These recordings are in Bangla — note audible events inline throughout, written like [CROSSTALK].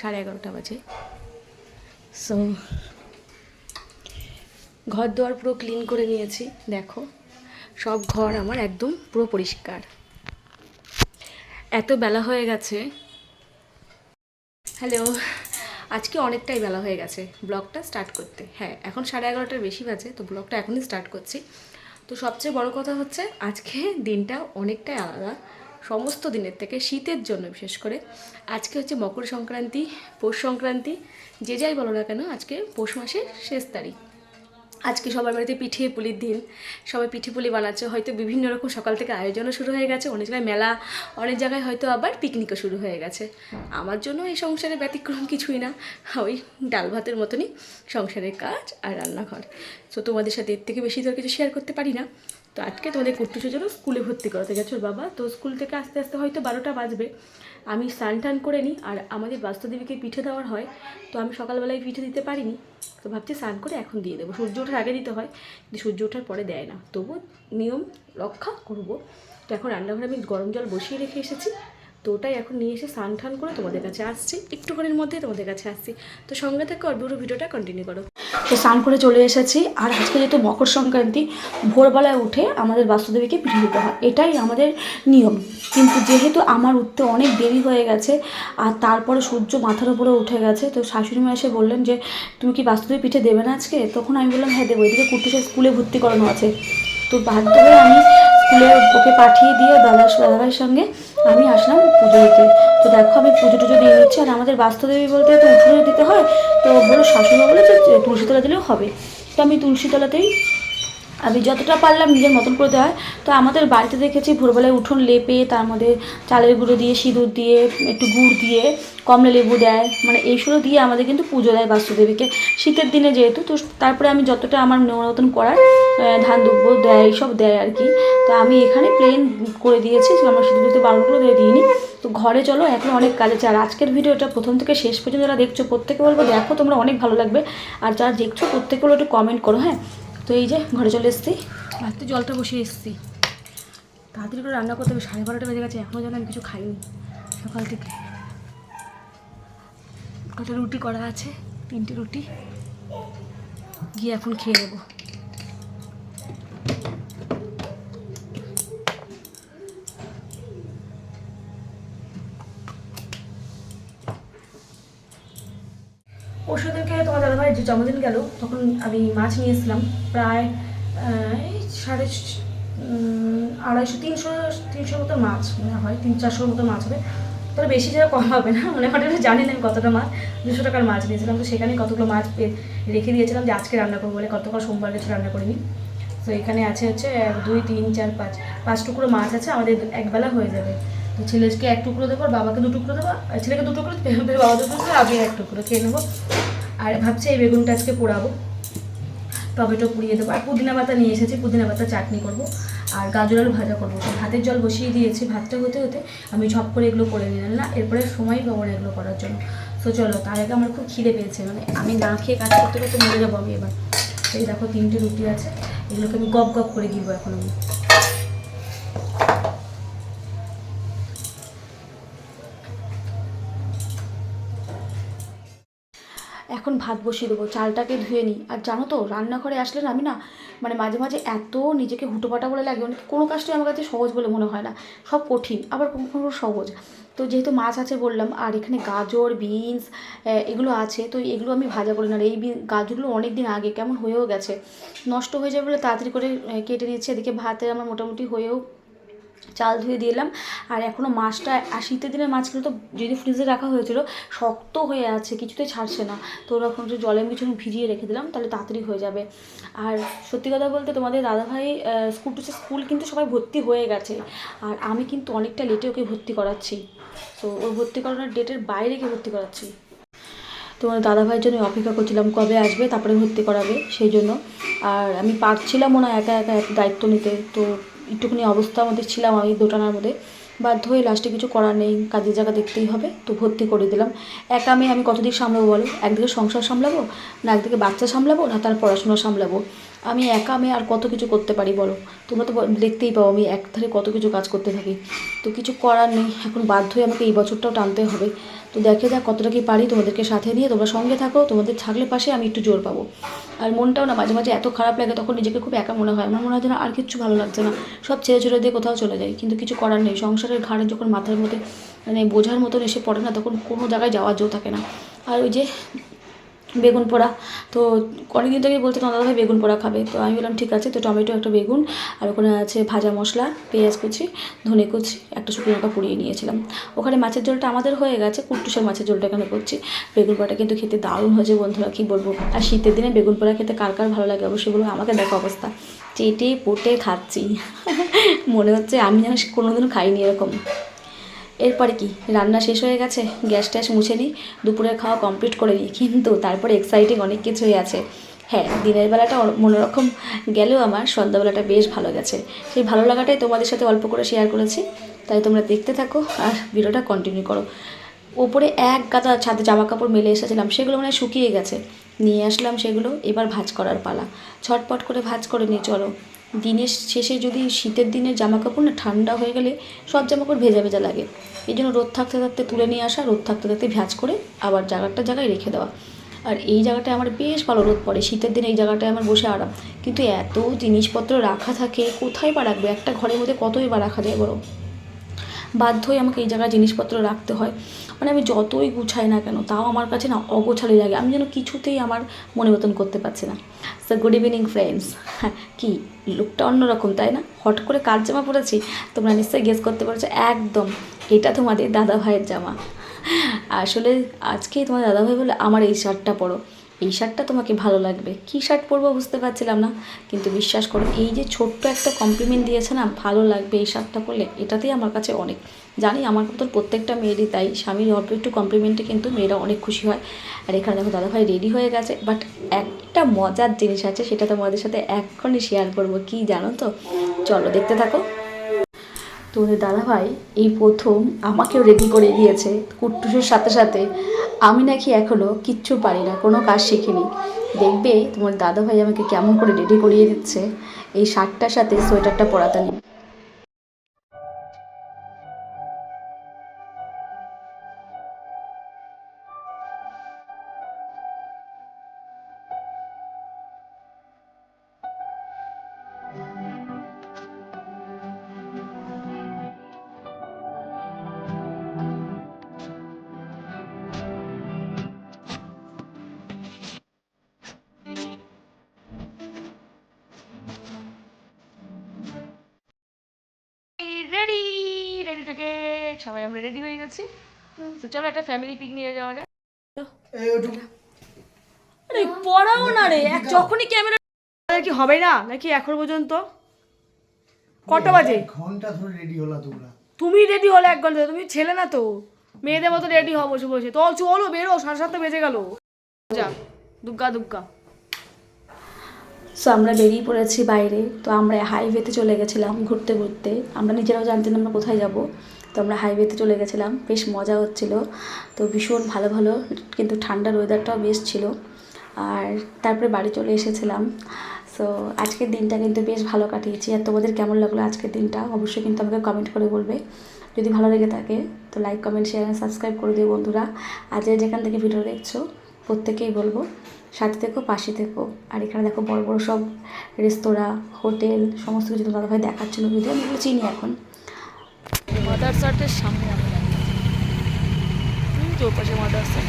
সাড়ে এগারোটা বাজে। সো ঘর দুয়ার পুরো ক্লিন করে নিয়েছি, দেখো। সব ঘর আমার একদম পুরো পরিষ্কার। এত বেলা হয়ে গেছে। হ্যালো আজকে অনেকটাই বেলা হয়ে গেছে, ব্লগটা স্টার্ট করতে। হ্যাঁ এখন সাড়ে এগারোটার বেশি বাজে, তো ব্লগটা এখনই স্টার্ট করছি। তো সবচেয়ে বড় কথা হচ্ছে, আজকে দিনটা অনেকটাই আলাদা। সমস্ত দিনের থেকে শীতের জন্য, বিশেষ করে আজকে হচ্ছে মকর সংক্রান্তি, পৌষ সংক্রান্তি, যে যাই বলো না কেন আজকে পৌষ মাসের শেষ তারিখ। আজকে সবার বাড়িতে পিঠে পুলির দিন, সবাই পিঠে পুলি বানাচ্ছে, হয়তো বিভিন্ন রকম সকাল থেকে আয়োজনও শুরু হয়ে গেছে, অনেক জায়গায় মেলা, অনেক জায়গায় হয়তো আবার পিকনিকও শুরু হয়ে গেছে। আমার জন্য এই সংসারে ব্যতিক্রম কিছুই না, ওই ডাল ভাতের মতনই সংসারের কাজ আর রান্নাঘর। তো তোমাদের সাথে এর থেকে বেশি আর কিছু শেয়ার করতে পারি না। তো আজকে তোমাদের কুট্টুসের জন্য স্কুলে ভর্তি করাতে গেছো বাবা। তো স্কুল থেকে আস্তে আস্তে হয়তো বারোটা বাজবে। আমি স্নান টান করে নিই আর আমাদের বাস্তুদেবীকে পিঠে দেওয়ার হয়। তো আমি সকালবেলায় পিঠে দিতে পারিনি। তো ভাবছি স্নান করে এখন দিয়ে দেবো। সূর্য ওঠার আগে দিতে হয়। কিন্তু সূর্য ওঠার পরে দেয় না। তবু নিয়ম রক্ষা করব। তো এখন রান্নাঘরে আমি গরম জল বসিয়ে রেখে এসেছি। তো ওটাই এখন নিয়ে এসে স্নান টান করে তোমাদের কাছে আসছি। একটুখানির মধ্যে তোমাদের কাছে আসছি। তো সঙ্গে থেকে আর ভিডিওটা কন্টিনিউ করো। তো স্নান করে চলে এসেছি। আর আজকে যেহেতু মকর সংক্রান্তি, ভোরবেলায় উঠে আমাদের বাস্তুদেবীকে পিঠে দিতে হয়। এটাই আমাদের নিয়ম। কিন্তু যেহেতু আমার উঠতে অনেক দেরি হয়ে গেছে, আর তারপরে সূর্য মাথার উপরে উঠে গেছে, তো শাশুড়ি মা এসে বললেন যে, তুমি কি বাস্তুদেবী পিঠে দেবে না আজকে? তখন আমি বললাম হ্যাঁ দেবো। এদিকে কুটুসের স্কুলে ভর্তি করানো আছে। তো বাধ্য হয়ে আমি স্কুলে ওকে পাঠিয়ে দিয়ে দাদা দাদাভাইয়ের সঙ্গে আমি আসলাম পুজো দিতে। তো দেখো আমি পুজো টুজো দিয়ে নিচ্ছি আর আমাদের বাস্তুদেবী বলতে তো উঠোনে দিতে হয়, তো বলো শাশুড়ি বলে যে তুলসীতলা দিলেও হবে। তো আমি তুলসীতলাতেই আমি যতটা পারলাম নিজের মতন করে দেওয়া হয়। তো আমাদের বাড়িতে দেখেছি ভোরবেলায় উঠোন লেপে, তার মধ্যে চালের গুঁড়ো দিয়ে, সিঁদুর দিয়ে, একটু গুড় দিয়ে, কমলা লেবু দেয়। মানে এইসবও দিয়ে আমাদের কিন্তু পুজো দেয় বাস্তুদেবীকে শীতের দিনে যেহেতু, তো তারপরে আমি যতটা আমার মতন করার ধান, দুব্ব দেয়, এইসব দেয় আর কি। তো আমি এখানে প্লেন করে দিয়েছি, আমার সিঁদুর দিতে বারণ করে দিয়ে দিইনি। তো ঘরে চলো, এখন অনেক কাজ আর আজকের ভিডিওটা প্রথম থেকে শেষ পর্যন্ত যারা দেখছ, প্রত্যেকে বলব, দেখো তোমরা অনেক ভালো লাগবে। আর যারা দেখছ, প্রত্যেকে একটু কমেন্ট করো হ্যাঁ? তো এই যে, ঘরে চলে এসেছি। ভাবতে জলটা বসিয়ে এসেছি। তাড়াতাড়ি করে রান্না করতে হবে, সাড়ে বারোটা বেজে গেছে এখনও যেন আমি কিছু খাইনি সকাল থেকে। কটা রুটি করা আছে, তিনটে রুটি, গিয়ে এখন খেয়ে নেব। পরশুদিনকে তোমার দাদাভাই যে জন্মদিন গেল, তখন আমি মাছ নিয়ে প্রায় এই সাড়ে আড়াইশো, তিনশো, তিনশোর মতো মাছ মনে হয়, তিন চারশোর মতো মাছ হবে। তবে বেশি যারা কম হবে না মানে হঠাৎ জানি না আমি কতটা মাছ, দুশো টাকার মাছ নিয়েছিলাম। তো সেখানে কতগুলো মাছ রেখে দিয়েছিলাম যে আজকে রান্না করব বলে। কতক্ষণ সোমবার কিছু রান্না করিনি। তো এখানে আছে হচ্ছে এক, দুই, তিন, চার, পাঁচ পাঁচ টুকরো মাছ আছে, আমাদের একবেলা হয়ে যাবে। তো ছেলেকে এক টুকরো দেবো আর বাবাকে দু টুকরো দেবো। আর ছেলেকে দু টুকরো বাবা দু টুকরো আমি এক টুকরো খেয়ে নেব। আর ভাবছি এই বেগুনটা আজকে পোড়াবো, টমেটো পুড়িয়ে দেবো। আর পুদিনা পাতা নিয়ে এসেছি, পুদিনা পাতা চাটনি করব। আর গাজর আলু ভাজা করব। ভাতের জল বসিয়ে দিয়েছি, ভাতটা হতে হতে আমি ঝপ করে এগুলো করে নিলাম না, এরপরে সময় পাবো না এগুলো করার জন্য। তো চলো, তার আগে আমার খুব খিদে পেয়েছে মানে আমি না খেয়ে কাজ করতে করতে মরে যাব আমি এবার। এই দেখো তিনটে রুটি আছে, এগুলোকে আমি গপ গপ করে দিব এখন আমি। এখন ভাত বসিয়ে দেবো, চালটাকে ধুয়ে নিই। আর জানো তো, রান্নাঘরে আসলে না, আমি না মানে মাঝে মাঝে এত নিজেকে হুটোপাটা বলে লাগে মানে কোনো কাজটাই আমার কাছে সহজ বলে মনে হয় না। সব কঠিন, আবার কোনো সহজ। তো যেহেতু মাছ আছে বললাম, আর এখানে গাজর, বিনস এগুলো আছে, তো এগুলো আমি ভাজা করি না এই গাজরগুলো অনেক দিন আগে, কেমন হয়েও গেছে। নষ্ট হয়ে যাবে বলে তাড়াতাড়ি করে কেটে নিচ্ছে। এদিকে ভাতে আমার মোটামুটি হয়েও চাল ধুয়ে দিলাম আর এখনও মাছটা, আর শীতের দিনের মাছগুলো তো যদি ফ্রিজে রাখা হয়েছিল, শক্ত হয়ে আছে, কিছুতেই ছাড়ছে না। তো ওরকম একটু জলের কিছুক্ষণ ভিজিয়ে রেখে দিলাম, তাহলে তাড়াতাড়ি হয়ে যাবে। আর সত্যি কথা বলতে তোমাদের দাদাভাই স্কুল টু স্কুল কিন্তু সবাই ভর্তি হয়ে গেছে। আর আমি কিন্তু অনেকটা লেটে ওকে ভর্তি করাচ্ছি। তো ওর ভর্তি করানোর ডেটের বাইরে গিয়ে ভর্তি করাচ্ছি। তোমার দাদাভাইয়ের জন্য অপেক্ষা করছিলাম, কবে আসবে, তারপরে ভর্তি করাবে, সেই জন্য। আর আমি পারছিলামও না একা একা দায়িত্ব নিতে। তো একটুখানি অবস্থার মধ্যে ছিলাম আমি দোটানার মধ্যে। বাধ্য হয়ে লাস্টে কিছু করার নেই, কাজের জায়গা দেখতেই হবে, তো ভর্তি করে দিলাম। একা মেয়ে আমি কতদিক সামলাবো বলো? একদিকে সংসার সামলাবো, না একদিকে বাচ্চা সামলাবো, না তার পড়াশোনা সামলাবো? আমি একা, আমি আর কত কিছু করতে পারি বলো? তোমরা তো দেখতেই পাও, আমি এক ধারে কত কিছু কাজ করতে থাকি। তো কিছু করার নেই, এখন বাধ্য হয়ে আমাকে এই বছরটাও টানতে হবে। তো দেখে যাক কতটা কি পারি তোমাদেরকে সাথে নিয়ে। তোমরা সঙ্গে থাকো, তোমাদের থাকলে পাশে আমি একটু জোর পাবো। আর মনটাও না মাঝে মাঝে এত খারাপ লাগে, তখন নিজেকে খুব একা মনে হয়। আমার মনে হয় যেন আর কিচ্ছু ভালো লাগছে না। সব ছেড়ে ছেড়ে দিয়ে কোথাও চলে যাই, কিন্তু কিছু করার নেই। সংসারের ঘাড়ে যখন মাথার মধ্যে মানে বোঝার মতন এসে পড়ে না, তখন কোনো জায়গায় যাওয়ার জো থাকে না। আর ওই যে বেগুন পোড়া। তো অনেকদিন থেকে বলছে, তোমার দাদাভাই বেগুন পোড়া খাবে। তো আমি বললাম, ঠিক আছে। তো টমেটো একটা বেগুন আর ওখানে আছে ভাজা মশলা, পেঁয়াজ কুচি, ধনে কুচি, একটা শুকনো লঙ্কা পুড়িয়ে নিয়েছিলাম। ওখানে মাছের ঝোলটা আমাদের হয়ে গেছে কুট্টুসের মাছের ঝোলটা এখানে করছি। বেগুন পোড়াটা কিন্তু খেতে দারুণ হয়েছে বন্ধুরা, কী বলব? আর শীতের দিনে বেগুন পোড়া খেতে কার কার ভালো লাগে অবশ্যই বলব, আমাকে দেখো অবস্থা। চেটে পোটে খাচ্ছি। মনে হচ্ছে আমি যেন কোনোদিনও খাইনি এরকম। এরপরে কি? রান্না শেষ হয়ে গেছে? গ্যাস ট্যাস মুছে নিই, দুপুরের খাওয়া কমপ্লিট করে নিই। কিন্তু তারপরে এক্সাইটিং অনেক কিছুই আছে। হ্যাঁ দিনের বেলাটা মনোরকম গেলেও আমার সন্ধ্যাবেলাটা বেশ ভালো গেছে। সেই ভালো লাগাটাই তোমাদের সাথে অল্প করে শেয়ার করেছি। তাই তোমরা দেখতে থাকো আর ভিডিওটা কন্টিনিউ করো। ওপরে এক গাদা ছাদে জামা কাপড় মেলে এসেছিলাম, সেগুলো মানে শুকিয়ে গেছে। নিয়ে আসলাম সেগুলো, এবার ভাজ করার পালা। ছটপট করে ভাজ করে নিয়ে চলো। দিনের শেষে যদি শীতের দিনের জামা কাপড় না, ঠান্ডা হয়ে গেলে সব জামা কাপড় ভেজা ভেজা লাগে। এই জন্য রোদ থাকতে থাকতে তুলে নিয়ে আসা, রোদ থাকতে থাকতে ভ্যাজ করে আবার জায়গাটা জায়গায় রেখে দেওয়া। আর এই জায়গাটায় আমার বেশ ভালো রোদ পড়ে, শীতের দিনে এই জায়গাটায় আমার বসে আরাম। কিন্তু এত জিনিসপত্র রাখা থাকে, কোথায় বা রাখবে? একটা ঘরের মধ্যে কতই বা রাখা যায় বলো? বাধ্য হয়ে আমাকে এই জায়গায় জিনিসপত্র রাখতে হয়। মানে আমি যতই গুছাই না কেন, তাও আমার কাছে না অগোছালি লাগে। আমি যেন কিছুতেই আমার মনে মতন করতে পারছি না। সো গুড ইভিনিং ফ্রেন্ডস কি? লুকটা অন্যরকম, তাই না? হট করে কার জামা পরেছি? তোমরা নিশ্চয়ই গেস করতে পারছ। একদম, এটা তোমাদের দাদাভাইয়ের জামা। আসলে আজকে তোমার দাদাভাই বলে, আমার এই শার্টটা পরো। এই শার্টটা তোমাকে ভালো লাগবে। কী শার্ট পরবো বুঝতে পারছিলাম না। কিন্তু বিশ্বাস করো, এই যে ছোট্ট একটা কমপ্লিমেন্ট দিয়েছে না, ভালো লাগবে এই শার্টটা পরলে। এটাতেই আমার কাছে অনেক। জানি আমার মতন প্রত্যেকটা মেয়েরই তাই, স্বামীর অল্প একটু কমপ্লিমেন্টে কিন্তু মেয়েরা অনেক খুশি হয়। আর এখানে দেখো, দাদাভাই রেডি হয়ে গেছে। বাট একটা মজার জিনিস আছে, সেটা তোমাদের সাথে এক্ষুনি শেয়ার করব। কি জানো তো? চলো দেখতে থাকো। তোদের দাদাভাই এই প্রথম আমাকেও রেডি করে দিয়েছে কুট্টুসের সাথে সাথে। আমি নাকি এখনও কিচ্ছু পারি না, কোনো কাজ শিখিনি। দেখবে তোমার দাদাভাই আমাকে কেমন করে রেডি করিয়ে দিচ্ছে। এই শার্টটার সাথে সোয়েটারটা পরাতে নিয়ে থেকে সবাই আমরা রেডি হয়ে গেছি। তো চলো একটা ফ্যামিলি পিকনিকে যাওয়া যাক। আরে পড়াও না রে এক [LAUGHS] যখনই ক্যামেরা কি হবে না? নাকি এখন পর্যন্ত? কটা বাজে? ঘণ্টা ধরে রেডি হলা তোমরা। তুমি রেডি হলে এক ঘণ্টা তুমি ছেলে না তো। মেয়েদের মতো রেডি হও বসে বসে। তো চলো বেরো সাড়ে সাতটা বেজে গেল। যা দুগ্গা দুগ্গা। সো আমরা বেরিয়ে পড়েছি বাইরে। তো আমরা হাইওয়েতে চলে গেছিলাম ঘুরতে ঘুরতে। আমরা নিজেরাও জানতাম আমরা কোথায় যাব। তো আমরা হাইওয়েতে চলে গেছিলাম। বেশ মজা হচ্ছিল। তো ভীষণ ভালো ভালো, কিন্তু ঠান্ডার ওয়েদারটাও বেশ ছিল। আর তারপরে বাড়ি চলে এসেছিলাম। সো আজকের দিনটা কিন্তু বেশ ভালো কাটিয়েছি। আর তোমাদের কেমন লাগল আজকের দিনটা? অবশ্যই কিন্তু আমাকে কমেন্ট করে বলবে। যদি ভালো লেগে থাকে, তো লাইক কমেন্ট শেয়ার সাবস্ক্রাইব করে দিও বন্ধুরা। আজ যেখান থেকে ভিডিও দেখছ প্রত্যেকেই বলব সাথে থেকো পাশে থেকো। আর এখানে দেখো বড় বড় সব রেস্তোরাঁ হোটেল সমস্ত কিছু তো দাদাভাই দেখাচ্ছিল ভিডিও আমি এগুলো চিনি এখন। মাদারসাটের সামনে আমি তো পাশে মাদারসাট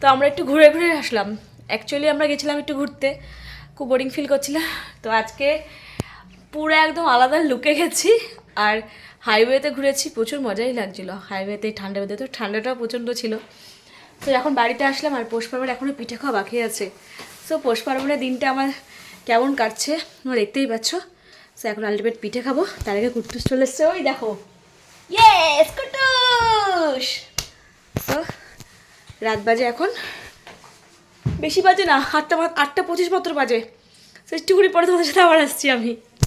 তো আমরা একটু ঘুরে ঘুরে আসলাম। অ্যাকচুয়ালি আমরা গেছিলাম একটু ঘুরতে। খুব বোরিং ফিল করছিলাম তো আজকে পুরো একদম আলাদা লুকে গেছি। আর হাইওয়েতে ঘুরেছি, প্রচুর মজাই লাগছিল। হাইওয়েতে ঠান্ডা বেঁধে তো ঠান্ডাটাও প্রচণ্ড ছিল। তো এখন বাড়িতে আসলাম আর পৌষ পার্বণ এখনও পিঠে খাওয়া বাকি আছে। সো পৌষ পার্বণের দিনটা আমার কেমন কাটছে, তোমরা দেখতেই পাচ্ছ। সো এখন আলটিমেট পিঠে খাব, তার আগে কুট্টুস চলে এসছে। ওই দেখো। ইয়েস কুট্টুস সো রাত বাজে এখন। বেশি বাজে না, আটটা আটটা পঁচিশ মাত্র বাজে। সে একটুকুনি পরে তোমাদের সাথে আবার আসছি আমি।